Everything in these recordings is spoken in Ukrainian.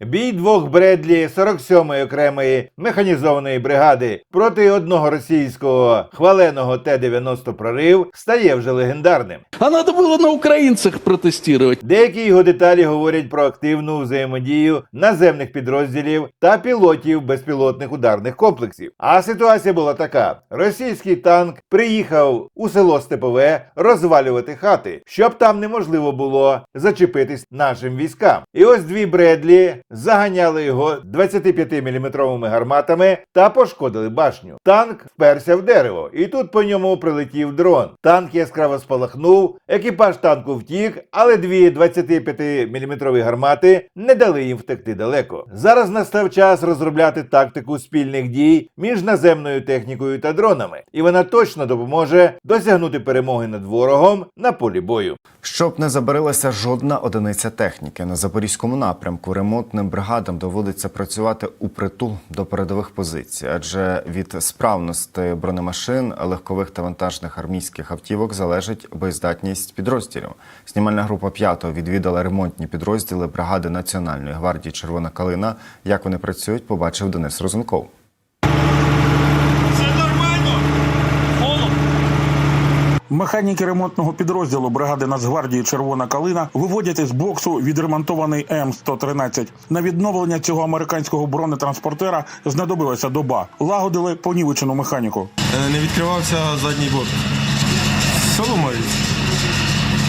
Бій двох Бредлі 47-ї окремої механізованої бригади проти одного російського хваленого Т-90 прорив стає вже легендарним. А надо было на украинцах протестировать. Деякі його деталі говорять про активну взаємодію наземних підрозділів та пілотів безпілотних ударних комплексів. А ситуація була така: російський танк приїхав у село Степове розвалювати хати, щоб там неможливо було зачепитись нашим військам. І ось дві Бредлі заганяли його 25-мм гарматами та пошкодили башню. Танк вперся в дерево, і тут по ньому прилетів дрон. Танк яскраво спалахнув, екіпаж танку втік, але дві 25-мм гармати не дали їм втекти далеко. Зараз настав час розробляти тактику спільних дій між наземною технікою та дронами, і вона точно допоможе досягнути перемоги над ворогом на полі бою. Щоб не забарилася жодна одиниця техніки на запорізькому напрямку, ремонтним бригадам доводиться працювати у притул до передових позицій, адже від справності бронемашин, легкових та вантажних армійських автівок залежить боєздатність підрозділів. Знімальна група п'ятого відвідала ремонтні підрозділи бригади Національної гвардії Червона калина. Як вони працюють, побачив Денис Розенков. Механіки ремонтного підрозділу бригади Нацгвардії Червона калина виводять із боксу відремонтований М113. На відновлення цього американського бронетранспортера знадобилася доба. Лагодили понівечену механіку. Е, Не відкривався задній борт. Соломають.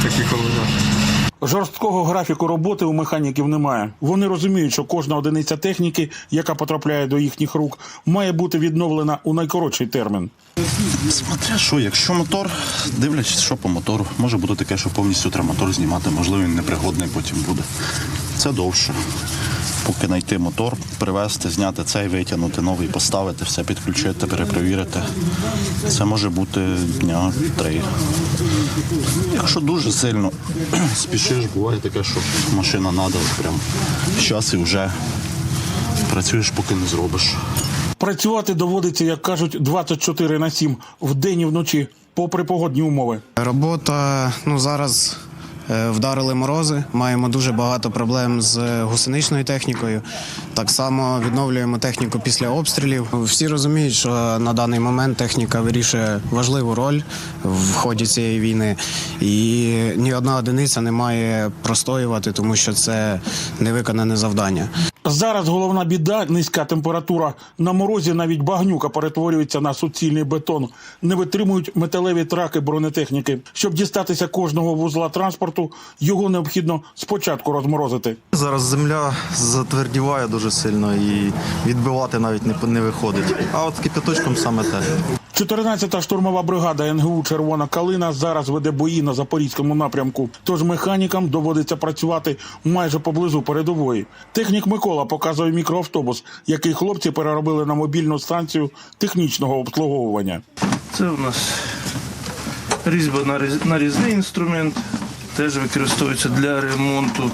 Такі колони. Жорсткого графіку роботи у механіків немає. Вони розуміють, що кожна одиниця техніки, яка потрапляє до їхніх рук, має бути відновлена у найкоротший термін. Смотря що, якщо мотор, дивлячись, що по мотору, може бути таке, що повністю треба мотор знімати, можливо, він непригодний потім буде. Це довше. Поки знайти мотор, привезти, зняти цей, витягнути новий, поставити, все підключити, перепровірити. Це може бути дня три. Якщо дуже сильно спішиш, буває таке, що машина надала прям час і вже працюєш, поки не зробиш. Працювати доводиться, як кажуть, 24 на 7, вдень і вночі, попри погодні умови. Робота ну зараз вдарили морози. Маємо дуже багато проблем з гусеничною технікою. Так само відновлюємо техніку після обстрілів. Всі розуміють, що на даний момент техніка вирішує важливу роль в ході цієї війни, і ні одна одиниця не має простоювати, тому що це невиконане завдання. Зараз головна біда низька температура. На морозі навіть багнюка перетворюється на суцільний бетон. Не витримують металеві траки бронетехніки. Щоб дістатися кожного вузла транспорту, його необхідно спочатку розморозити. Зараз земля затвердіває дуже сильно і відбивати навіть не, не виходить. А от кипяточком саме те. 14-та штурмова бригада НГУ Червона калина зараз веде бої на запорізькому напрямку. Тож механікам доводиться працювати майже поблизу передової. Технік Микола показує мікроавтобус, який хлопці переробили на мобільну станцію технічного обслуговування. Це у нас різьба наріз- нарізний інструмент, теж використовується для ремонту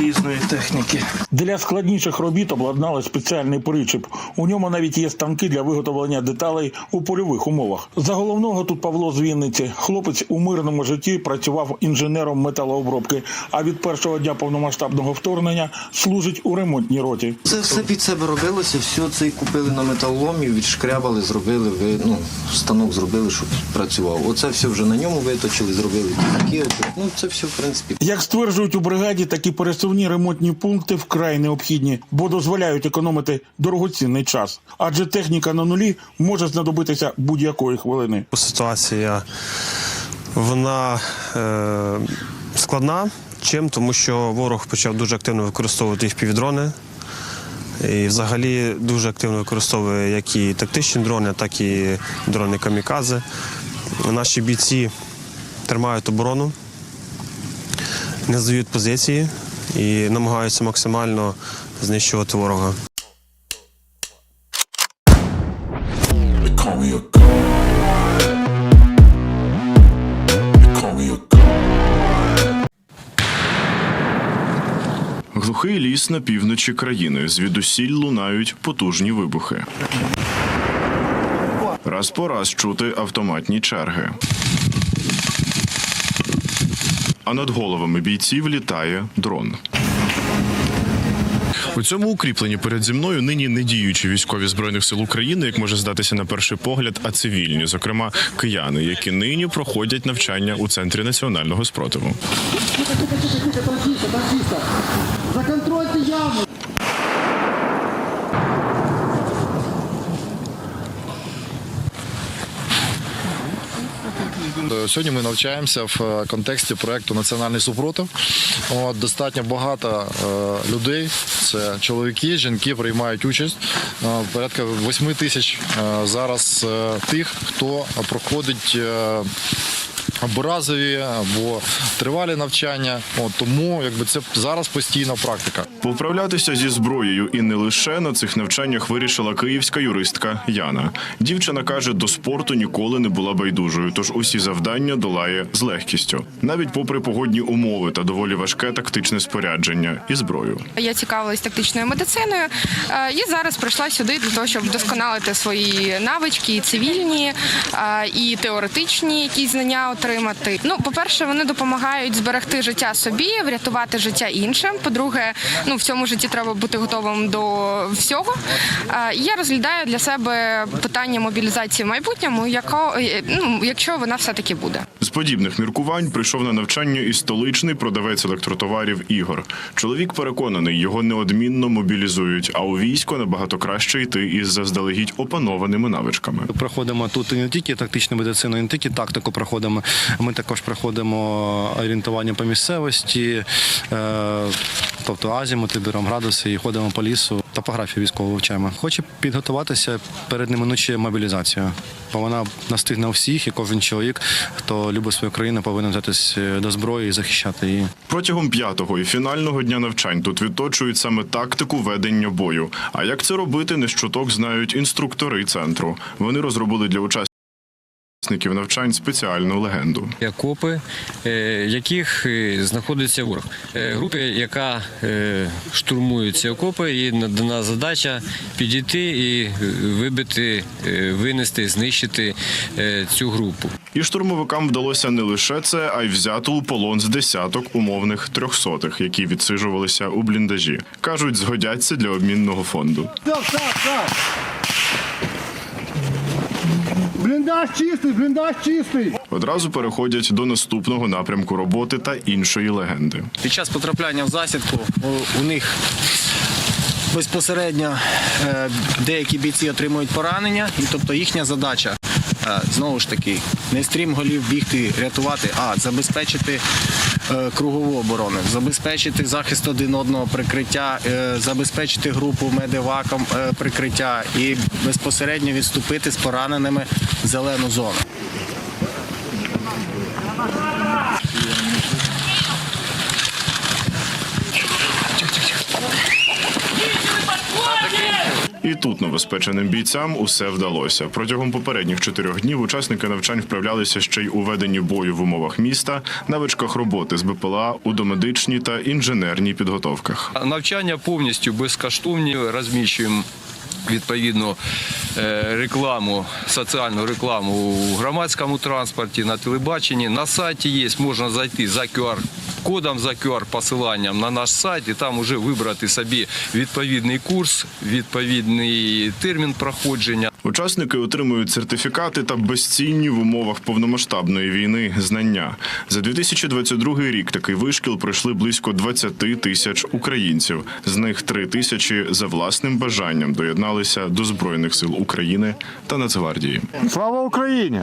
різної техніки. Для складніших робіт обладнали спеціальний причіп. У ньому навіть є станки для виготовлення деталей у польових умовах. За головного тут Павло з Вінниці. Хлопець у мирному житті працював інженером металообробки. А від першого дня повномасштабного вторгнення служить у ремонтній роті. Це все під себе робилося, все це купили на металоломі, відшкрябали, зробили, ви- ну, станок зробили, щоб працював. Оце все вже на ньому виточили, зробили такі. Ну це все, в принципі, Як стверджують у бригаді, такі пересувні ремонтні пункти вкрай необхідні, бо дозволяють економити дорогоцінний час. Адже техніка на нулі може знадобитися будь-якої хвилини. Ситуація вона е, складна. Чим? Тому що ворог почав дуже активно використовувати впівдрони. І взагалі дуже активно використовує як і тактичні дрони, так і дрони камікадзе. Наші бійці тримають оборону, не здають позиції і намагаються максимально знищувати ворога. Глухий ліс на півночі країни. Звідусіль лунають потужні вибухи. Раз по раз чути автоматні черги. А над головами бійців літає дрон. У цьому укріпленні поряд зі мною нині не діючі військові збройних сил України, як може здатися на перший погляд, а цивільні, зокрема кияни, які нині проходять навчання у центрі національного спротиву. Сьогодні ми навчаємося в е, контексті проекту Національний супротив. От, достатньо багато е, людей. Це чоловіки, жінки приймають участь. Е, порядка 8 тисяч е, зараз е, тих, хто проходить. Або разові, або тривалі навчання. От, тому якби це зараз постійна практика. Повправлятися зі зброєю і не лише на цих навчаннях вирішила київська юристка Яна. Дівчина каже, до спорту ніколи не була байдужою, тож усі завдання долає з легкістю, навіть попри погодні умови та доволі важке тактичне спорядження і зброю. Я цікавилась тактичною медициною е, і зараз прийшла сюди для того, щоб вдосконалити свої навички, і цивільні е, і теоретичні якісь знання отримати. Ну, по-перше, вони допомагають зберегти життя собі, врятувати життя іншим. По-друге, ну в цьому житті треба бути готовим до всього. Я розглядаю для себе питання мобілізації в майбутньому, яко, ну, якщо вона все таки буде. З подібних міркувань прийшов на навчання і столичний продавець електротоварів Ігор. Чоловік переконаний, його неодмінно мобілізують, а у військо набагато краще йти із заздалегідь опанованими навичками. Проходимо тут не тільки тактичну медицину, не тільки тактику проходимо. Ми також проходимо орієнтування по місцевості, е, тобто азімути, беремо градуси і ходимо по лісу. Топографію військову вивчаємо. Хочу підготуватися перед неминучою мобілізацією, бо вона настигне всіх, і кожен чоловік, хто любить свою країну, повинен взятися до зброї і захищати її. Протягом п'ятого і фінального дня навчань тут відточують саме тактику ведення бою. А як це робити, не щоток знають інструктори центру. Вони розробили для учасників навчань спеціальну легенду. окопи, е, яких е, знаходиться ворог. Е, Групи, яка штурмує ці окопи, і дана задача підійти і вибити, винести, знищити цю групу. І штурмовикам вдалося не лише це, а й взяти у полон з десяток умовних трьохсотих, які відсиджувалися у бліндажі. кажуть, згодяться для обмінного фонду. Бліндаж чистий, бліндаж чистий. Одразу переходять до наступного напрямку роботи та іншої легенди. Під час потрапляння в засідку у, у них безпосередньо е, деякі бійці отримують поранення, і тобто їхня задача е, знову ж таки не стрім голів бігти, рятувати, а забезпечити кругову оборону, забезпечити захист один одного прикриття, е, забезпечити групу медиваком е, прикриття і безпосередньо відступити з пораненими в зелену зону. І тут новоспеченим бійцям усе вдалося. Протягом попередніх чотирьох днів учасники навчань вправлялися ще й у веденні бою в умовах міста, навичках роботи з БПЛА у домедичній та інженерній підготовках. Навчання повністю безкоштовні. Розміщуємо відповідну е, рекламу, соціальну рекламу у громадському транспорті, на телебаченні. На сайті є, можна зайти за QR кодом за QR посиланням на наш сайт і там вже вибрати собі відповідний курс, відповідний термін проходження. Учасники отримують сертифікати та безцінні в умовах повномасштабної війни знання. За 2022 рік такий вишкіл пройшли близько 20 тисяч українців. З них 3 тисячі за власним бажанням доєдналися до збройних сил України та Нацгвардії. Слава Україні!